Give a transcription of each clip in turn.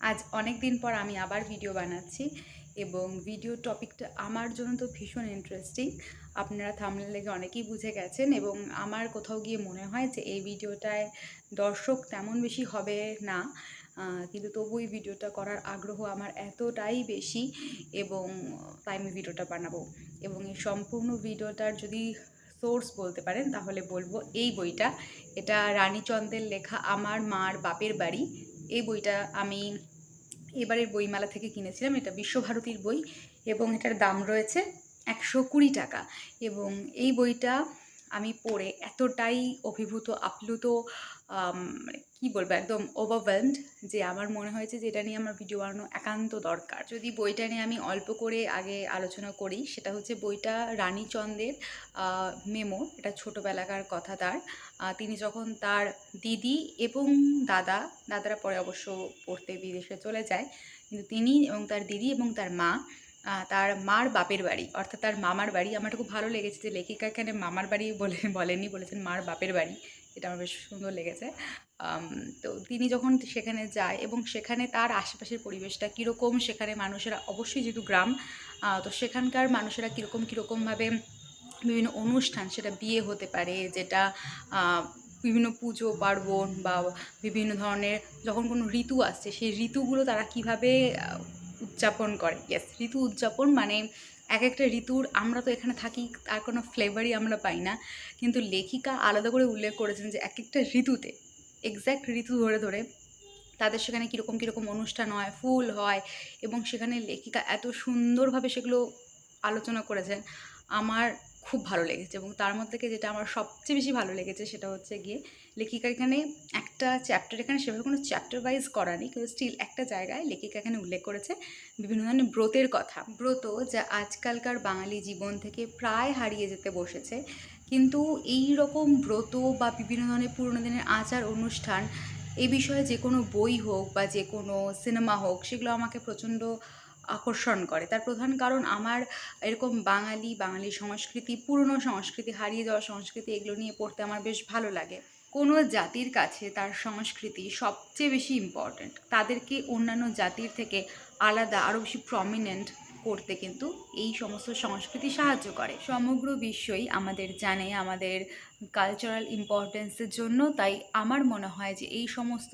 আজ অনেক দিন পর আমি আবার ভিডিও বানাচ্ছি এবং ভিডিও টপিকটা আমার জন্য তো ভীষণ ইন্টারেস্টিং আপনারা থামলে লেগে অনেকেই বুঝে গেছেন এবং আমার কোথাও গিয়ে মনে হয় যে এই ভিডিওটায় দর্শক তেমন বেশি হবে না কিন্তু তবু এই ভিডিওটা করার আগ্রহ আমার এতটাই বেশি এবং তাই আমি ভিডিওটা বানাবো। এবং এই সম্পূর্ণ ভিডিওটার যদি সোর্স বলতে পারেন তাহলে বলব এই বইটা। এটা রানীচন্দ্রের লেখা আমার মার বাপের বাড়ি। এই বইটা আমি এবারের বইমেলা থেকে কিনেছিলাম। এটা বিশ্বভারতীর বই এবং এটার দাম রয়েছে একশো কুড়ি টাকা। এবং এই বইটা আমি পড়ে এতটাই অভিভূত, আপ্লুত মানে কী বলব, একদম ওভারওয়েলমড যে আমার মনে হয়েছে যে এটা নিয়ে আমার ভিডিও বানানো একান্ত দরকার। যদি বইটা নিয়ে আমি অল্প করে আগে আলোচনা করি, সেটা হচ্ছে বইটা রানীচন্দ্রের মেমো, এটা ছোটোবেলাকার কথা তার। তিনি যখন তার দিদি এবং দাদা, দাদারা পরে অবশ্য পড়তে বিদেশে চলে যায়, কিন্তু তিনি এবং তার দিদি এবং তার মা তার মার বাপের বাড়ি, অর্থাৎ তার মামার বাড়ি। আমার খুব ভালো লেগেছে যে লেখিকা এখানে মামার বাড়ি বলে বলেনি বলেছেন মার বাপের বাড়ি। এটা আমার বেশ সুন্দর লেগেছে। তো তিনি যখন সেখানে যায় এবং সেখানে তার আশেপাশের পরিবেশটা কীরকম, সেখানে মানুষেরা অবশ্যই যেহেতু গ্রাম তো সেখানকার মানুষেরা কীরকম, কীরকমভাবে বিভিন্ন অনুষ্ঠান, সেটা বিয়ে হতে পারে, যেটা বিভিন্ন পুজো, পার্বণ বা বিভিন্ন ধরনের যখন কোনো ঋতু আসছে, সেই ঋতুগুলো তারা কীভাবে উদযাপন করে। ইয়েস ঋতু উদযাপন মানে এক একটা ঋতুর আমরা তো এখানে থাকি, তার কোনো ফ্লেভারই আমরা পাই না। কিন্তু লেখিকা আলাদা করে উল্লেখ করেছেন যে এক একটা ঋতুতে এক্স্যাক্ট ঋতু ধরে ধরে তাদের সেখানে কীরকম কীরকম অনুষ্ঠান হয়, ফুল হয় এবং সেখানে লেখিকা এত সুন্দরভাবে সেগুলো আলোচনা করেছেন, আমার খুব ভালো লেগেছে এবং তার মধ্যে থেকে যেটা আমার সবচেয়ে বেশি ভালো লেগেছে সেটা হচ্ছে গিয়ে লেখিকা এখানে একটা চ্যাপ্টার এখানে সেভাবে কোনো চ্যাপ্টার ওয়াইজ করা নেই, কিন্তু স্টিল একটা জায়গায় লেখিকা এখানে উল্লেখ করেছে বিভিন্ন ধরনের ব্রতের কথা। ব্রত যা আজকালকার বাঙালি জীবন থেকে প্রায় হারিয়ে যেতে বসেছে, কিন্তু এই রকম ব্রত বা বিভিন্ন ধরনের পুরোনো দিনের আচার অনুষ্ঠান এই বিষয়ে যে কোনো বই হোক বা যে কোনো সিনেমা হোক, সেগুলো আমাকে প্রচণ্ড আকর্ষণ করে। তার প্রধান কারণ আমার এরকম বাঙালি বাঙালি সংস্কৃতি, পুরনো সংস্কৃতি, হারিয়ে যাওয়া সংস্কৃতি, এগুলো নিয়ে পড়তে আমার বেশ ভালো লাগে। কোনো জাতির কাছে তার সংস্কৃতি সবচেয়ে বেশি ইম্পর্ট্যান্ট তাদেরকে অন্যান্য জাতির থেকে আলাদা আরও বেশি প্রমিনেন্ট করতে কিন্তু এই সমস্ত সংস্কৃতি সাহায্য করে। সমগ্র বিশ্বই আমাদের জানে আমাদের কালচারাল ইম্পর্টেন্সের জন্য, তাই আমার মনে হয় যে এই সমস্ত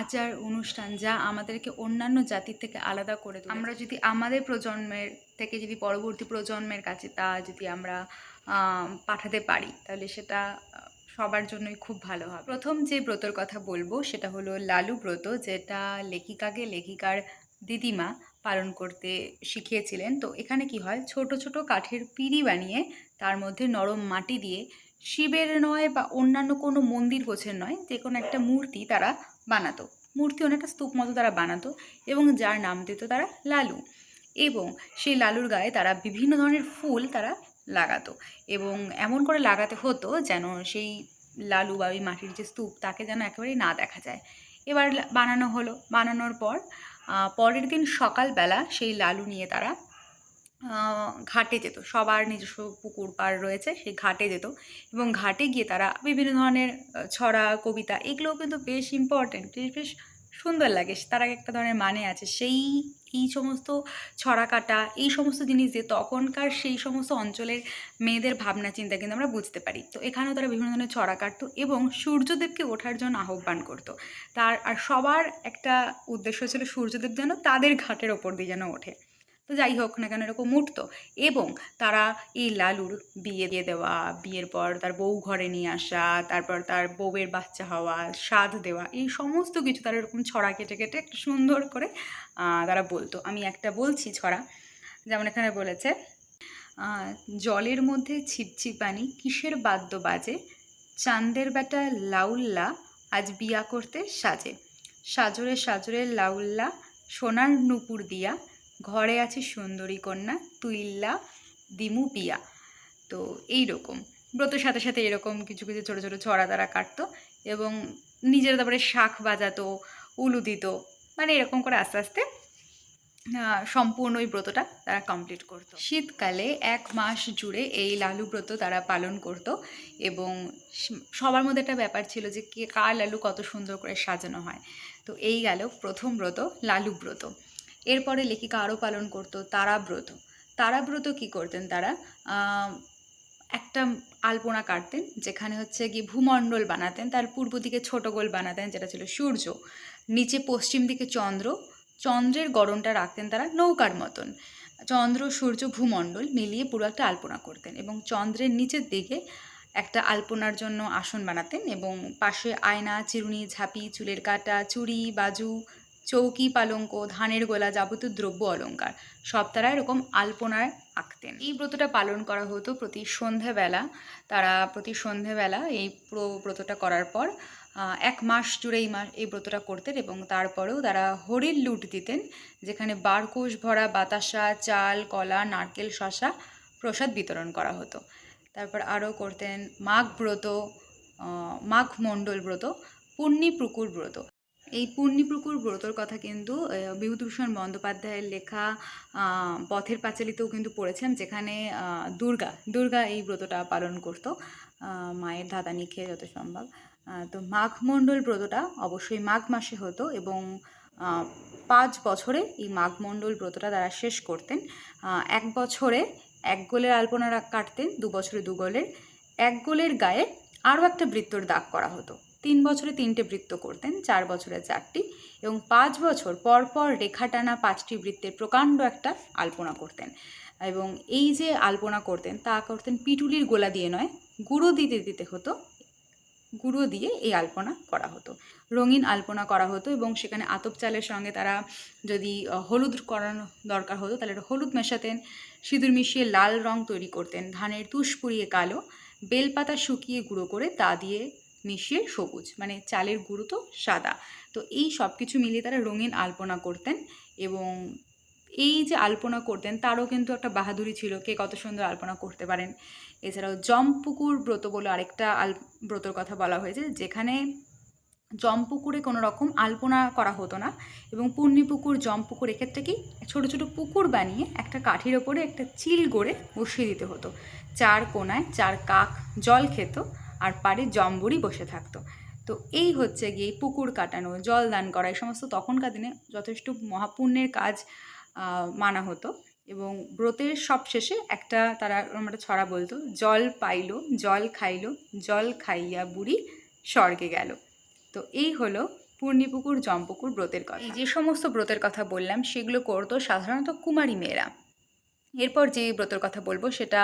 আচার, অনুষ্ঠান যা আমাদেরকে অন্যান্য জাতির থেকে আলাদা করে আমরা যদি আমাদের প্রজন্মের থেকে যদি পরবর্তী প্রজন্মের কাছে তা যদি আমরা পাঠাতে পারি, তাহলে সেটা সবার জন্যই খুব ভালো হবে। প্রথম যে ব্রতর কথা বলব সেটা হলো লালু ব্রত, যেটা লেখিকাকে লেখিকার দিদিমা পালন করতে শিখিয়েছিলেন। তো এখানে কি হয়, ছোট ছোট কাঠের পিঁড়ি বানিয়ে তার মধ্যে নরম মাটি দিয়ে শিবের নয় বা অন্যান্য কোনো মন্দির গোছের নয়, যে কোনো একটা মূর্তি তারা বানাতো। মূর্তি অনেকটা স্তূপ মতো তারা বানাতো এবং যার নাম দিত তারা লালু। এবং সেই লালুর গায়ে তারা বিভিন্ন ধরনের ফুল তারা লাগাতো। এবং এমন করে লাগাতে হতো যেন সেই লালু বা ওই মাটির যে স্তূপ, তাকে যেন একেবারেই না দেখা যায়। এবার বানানো হলো। বানানোর পর পরের দিন সকালবেলা সেই লালু নিয়ে তারা ঘাটে যেত। সবার নিজস্ব পুকুর পাড় রয়েছে, সেই ঘাটে যেত। এবং ঘাটে গিয়ে তারা বিভিন্ন ধরনের ছড়া, কবিতা, এগুলোও কিন্তু বেশ ইম্পর্ট্যান্ট বেশ সুন্দর লাগে তার আগে একটা ধরনের মানে আছে, সেই, এই সমস্ত ছড়া কাটা এই সমস্ত জিনিস দিয়ে তখনকার সেই সমস্ত অঞ্চলের মেয়েদের ভাবনা, চিন্তা কিন্তু আমরা বুঝতে পারি। তো এখানেও তারা বিভিন্ন ধরনের ছড়া কাটতো এবং সূর্যদেবকে ওঠার জন্য আহ্বান করতো। তার, আর সবার একটা উদ্দেশ্য ছিল সূর্যদেব যেন তাদের ঘাটের ওপর দিয়ে যেন ওঠে। তো যাই হোক না কেন এরকম উঠতো। এবং তারা এই লালুর বিয়ে দিয়ে দেওয়া, বিয়ের পর তার বউ ঘরে নিয়ে আসা, তারপর তার বউয়ের বাচ্চা হওয়া, স্বাদ দেওয়া, এই সমস্ত কিছু তারা এরকম ছড়া কেটে কেটে একটা সুন্দর করে তারা বলতো। আমি একটা বলছি ছড়া, যেমন এখানে বলেছে জলের মধ্যে ছিপছিপানি কিসের বাদ্য বাজে, চাঁদের বেটা লাউল্লা আজ বিয়া করতে সাজে, সাজরে সাজরে লাউল্লা সোনার নুপুর দিয়া ঘরে আছে সুন্দরী কন্যা, তুইল্লা, দিমু, পিয়া। তো এই রকম ব্রতের সাথে সাথে এরকম কিছু কিছু ছোটো ছোটো ছড়া তারা কাটতো এবং নিজেরা তারপরে শাঁখ বাজাতো, উলু দিত মানে এরকম করে আস্তে আস্তে সম্পূর্ণ ওই ব্রতটা তারা কমপ্লিট করতো। শীতকালে এক মাস জুড়ে এই লালু ব্রত তারা পালন করত এবং সবার মধ্যে একটা ব্যাপার ছিল যে কে, কার লালু কত সুন্দর করে সাজানো হয়। তো এই গেল প্রথম ব্রত, লালু ব্রত। এরপরে লেখিকা আরও পালন করতো তারা ব্রত তারা ব্রত কী করতেন তারা? একটা আলপনা কাটতেন, যেখানে হচ্ছে গিয়ে ভূমণ্ডল বানাতেন, তার পূর্ব দিকে ছোট গোল বানাতেন, যেটা ছিল সূর্য। নিচে পশ্চিম দিকে চন্দ্র। চন্দ্রের গরমটা রাখতেন তারা নৌকার মতন। চন্দ্র, সূর্য, ভূমণ্ডল মিলিয়ে পুরো একটা আলপনা করতেন এবং চন্দ্রের নিচের দিকে একটা আলপনার জন্য আসন বানাতেন এবং পাশে আয়না, চিরুনি, ঝাঁপি, চুলের কাটা, চুড়ি, বাজু চৌকি পালঙ্ক, ধানের গোলা যাবতীয় দ্রব্য অলংকার সব তারা এরকম আলপনায় আঁকতেন। এই ব্রতটা পালন করা হতো প্রতি সন্ধেবেলা। তারা প্রতি সন্ধেবেলা এই ব্রতটা করার পর এক মাস জুড়ে এই মাস, এই ব্রতটা করতেন এবং তারপরেও তারা হরির লুট দিতেন, যেখানে বারকোষ ভরা, বাতাসা, চাল, কলা, নারকেল, শশা প্রসাদ বিতরণ করা হতো। তারপর আরও করতেন মাঘ ব্রত মাঘ মণ্ডল ব্রত পুণ্যিপুকুর ব্রত। এই পুণ্যিপুকুর ব্রতর কথা কিন্তু বিভূতিভূষণ বন্দ্যোপাধ্যায়ের লেখা পথের পাঁচালিতেও কিন্তু পড়েছেন, যেখানে দুর্গা দুর্গা এই ব্রতটা পালন করতো। মায়ের ধাতানি খেয়ে যত সম্ভব। তো মাঘ মণ্ডল ব্রতটা অবশ্যই মাঘ মাসে হতো এবং পাঁচ বছরে এই মাঘ মণ্ডল ব্রতটা তারা শেষ করতেন। এক বছরে এক গোলের আলপনা কাটতেন, দু বছরে দু গোলের। এক গোলের গায়ে আরও একটা বৃত্তর দাগ করা হতো। তিন বছরে তিনটে বৃত্ত করতেন, চার বছরে চারটি এবং পাঁচ বছর পর পর রেখা টানা পাঁচটি বৃত্তের প্রকাণ্ড একটা আলপনা করতেন। এবং এই যে আলপনা করতেন, তা করতেন পিটুলির গোলা দিয়ে নয়, গুঁড়ো দিতে দিতে হতো, গুঁড়ো দিয়ে এই আলপনা করা হতো। রঙিন আলপনা করা হতো এবং সেখানে আতপ চালের সঙ্গে তারা যদি হলুদ করানো দরকার হতো, তাহলে হলুদ মেশাতেন, সিঁদুর মিশিয়ে লাল রং তৈরি করতেন, ধানের তুষ পুড়িয়ে কালো, বেলপাতা শুকিয়ে গুঁড়ো করে তা দিয়ে মিশিয়ে সবুজ মানে চালের গুঁড়ো তো সাদা। তো এই সব কিছু মিলিয়ে তারা রঙিন আলপনা করতেন এবং এই যে আলপনা করতেন, তারও কিন্তু একটা বাহাদুরি ছিল কে কত সুন্দর আলপনা করতে পারেন। এছাড়াও জমপুকুর ব্রত বলে আরেকটা আল, ব্রতর কথা বলা হয়েছে, যেখানে জমপুকুরে কোনো রকম আলপনা করা হতো না এবং পূর্ণিপুকুর জমপুকুর এক্ষেত্রে কি ছোটো ছোটো পুকুর বানিয়ে একটা কাঠির ওপরে একটা চিল গড়ে বসিয়ে দিতে হতো। চার কোনায় চার কাক জল খেত আর পাড়ে জম্বুরি বসে থাকতো। তো এই হচ্ছে গিয়ে পুকুর কাটানো, জল দান করা, এই সমস্ত তখনকার দিনে যথেষ্ট মহাপুণ্যের কাজ মানা হতো। এবং ব্রতের সব শেষে একটা তারা একটা ছড়া বলতো, জল পাইলো, জল খাইলো, জল খাইয়া বুড়ি স্বর্গে গেল। তো এই হলো পূর্ণিপুকুর, জমপুকুর ব্রতের কথা। এই যে সমস্ত ব্রতের কথা বললাম, সেগুলো করতো সাধারণত কুমারী মেয়েরা। এরপর যে ব্রতর কথা বলব সেটা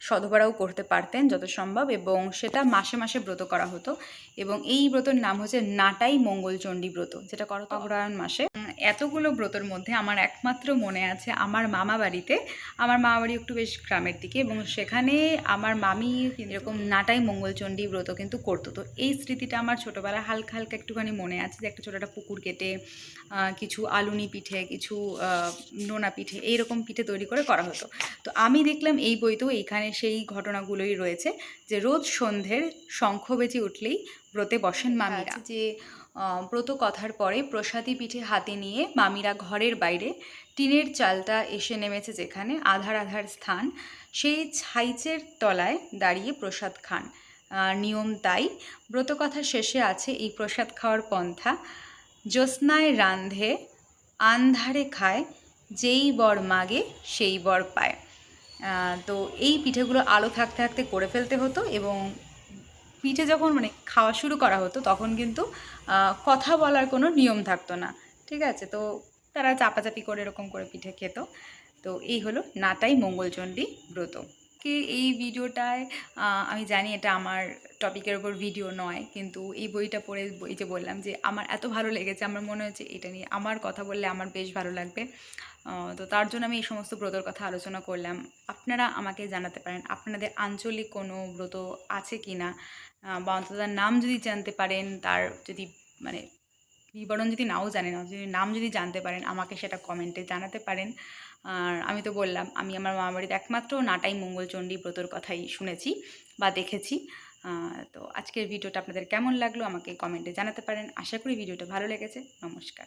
সধবারাও করতে পারতেন যত সম্ভব এবং সেটা মাসে মাসে ব্রত করা হতো এবং এই ব্রতর নাম হচ্ছে নাটাই মঙ্গলচণ্ডী ব্রত যেটা করো অগ্রায়ণ মাসে। এতগুলো ব্রতর মধ্যে আমার একমাত্র মনে আছে আমার মামা বাড়িতে। আমার মামা বাড়ি একটু বেশ গ্রামের দিকে এবং সেখানে আমার মামি এরকম নাটাই মঙ্গলচণ্ডী ব্রত কিন্তু করতো। তো এই স্মৃতিটা আমার ছোটোবেলায় হালকা হালকা একটুখানি মনে আছে যে একটা ছোটো একটা পুকুর কেটে কিছু আলুনি পিঠে কিছু নোনা পিঠে এইরকম পিঠে তৈরি করে করা হতো। তো আমি দেখলাম এই বইতেও এইখানে সেই ঘটনাগুলোই রয়েছে যে রোজ সন্ধ্যের শঙ্খ বেজে উঠলেই ব্রতে বসেন মামিরা। যে ব্রত কথার পরে প্রসাদী পিঠে হাতে নিয়ে মামিরা ঘরের বাইরে টিনের চালটা এসে নেমেছে যেখানে আধার আধার স্থান। সেই ছাইচের তলায় দাঁড়িয়ে প্রসাদ খান। নিয়ম তাই। ব্রতকথা শেষে আছে এই প্রসাদ খাওয়ার পন্থা। জ্যোৎস্নায় রান্ধে, আন্ধারে খায়, যেই বর মাগে সেই বর পায়। তো এই পিঠেগুলো আলো থাকতে থাকতে করে ফেলতে হতো এবং পিঠে যখন মানে খাওয়া শুরু করা হতো, তখন কিন্তু কথা বলার কোনো নিয়ম থাকতো না। ঠিক আছে? তো তারা চাপাচাপি করে এরকম করে পিঠে খেত। তো এই হলো নাটাই মঙ্গলচণ্ডী ব্রত। কে এই ভিডিওটায় আমি জানি এটা আমার টপিকের ওপর ভিডিও নয়, কিন্তু এই বইটা পড়ে, এই যে বললাম যে আমার এত ভালো লেগেছে, আমার মনে হচ্ছে এটা নিয়ে আমার কথা বললে আমার বেশ ভালো লাগবে। তো তার জন্য আমি এই সমস্ত ব্রতর কথা আলোচনা করলাম। আপনারা আমাকে জানাতে পারেন, আপনাদের আঞ্চলিক কোনো ব্রত আছে কি না? বা অন্তত তার নাম যদি জানতে পারেন, তার যদি মানে বিবরণ যদি নাও জানেন, যদি নাম যদি জানতে পারেন, আমাকে সেটা কমেন্টে জানাতে পারেন। আর আমি তো বললাম, আমি আমার মামা বাড়িতে একমাত্র নাটাই মঙ্গলচণ্ডী ব্রতর কথাই শুনেছি বা দেখেছি। তো আজকের ভিডিওটা আপনাদের কেমন লাগল আমাকে কমেন্টে জানাতে পারেন। আশা করি ভিডিওটা ভালো লেগেছে। নমস্কার।